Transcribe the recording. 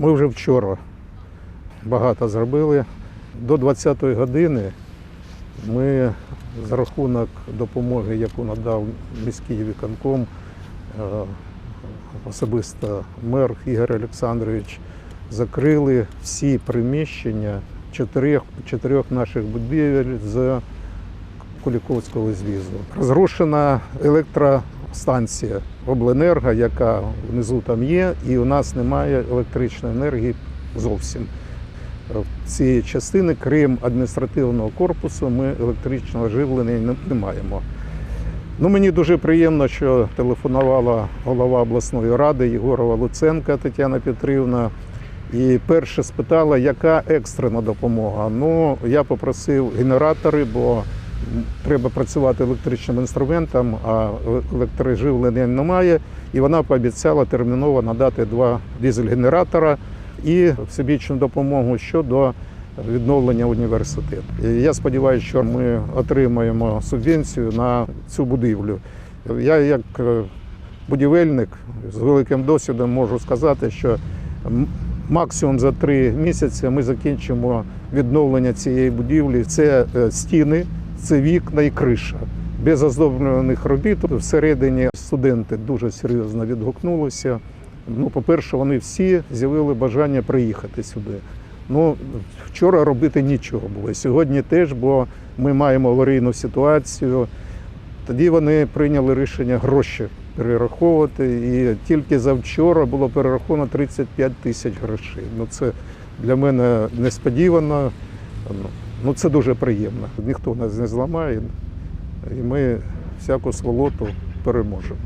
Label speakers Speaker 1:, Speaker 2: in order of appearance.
Speaker 1: Ми вже вчора багато зробили. До 20-ї години ми за рахунок допомоги, яку надав міський виконком, е, особисто мер Ігор Олександрович, закрили всі приміщення чотирьох, чотирьох наших будівель з Куліковського звізу. Розрушена електростанція обленерго, яка внизу там є, і у нас немає електричної енергії зовсім. В цієї частини, крім адміністративного корпусу, ми електричного живлення не, маємо. Ну, мені дуже приємно, що телефонувала голова обласної ради Єгорова Луценка Тетяна Петрівна. І перше спитала, яка екстрена допомога. Ну, я попросив генератори, бо треба працювати електричним інструментом, а електроживлення немає. І вона пообіцяла терміново надати два дизель-генератора і всебічну допомогу щодо відновлення університету. І я сподіваюся, що ми отримаємо субвенцію на цю будівлю. Я, як е, будівельник з великим досвідом, можу сказати, що максимум за три місяці ми закінчимо відновлення цієї будівлі. Це е, стіни, це вікна і криша. Без оздоблюваних робіт всередині студенти дуже серйозно відгукнулися. Ну, по-перше, вони всі з'явили бажання приїхати сюди. Ну, вчора робити нічого було. Сьогодні теж, бо ми маємо аварійну ситуацію. Тоді вони прийняли рішення гроші перераховувати. І тільки завчора було перераховано 35 тисяч грошей. Ну, це для мене несподівано. Ну, це дуже приємно. Ніхто нас не зламає, і ми всяку сволоту переможемо.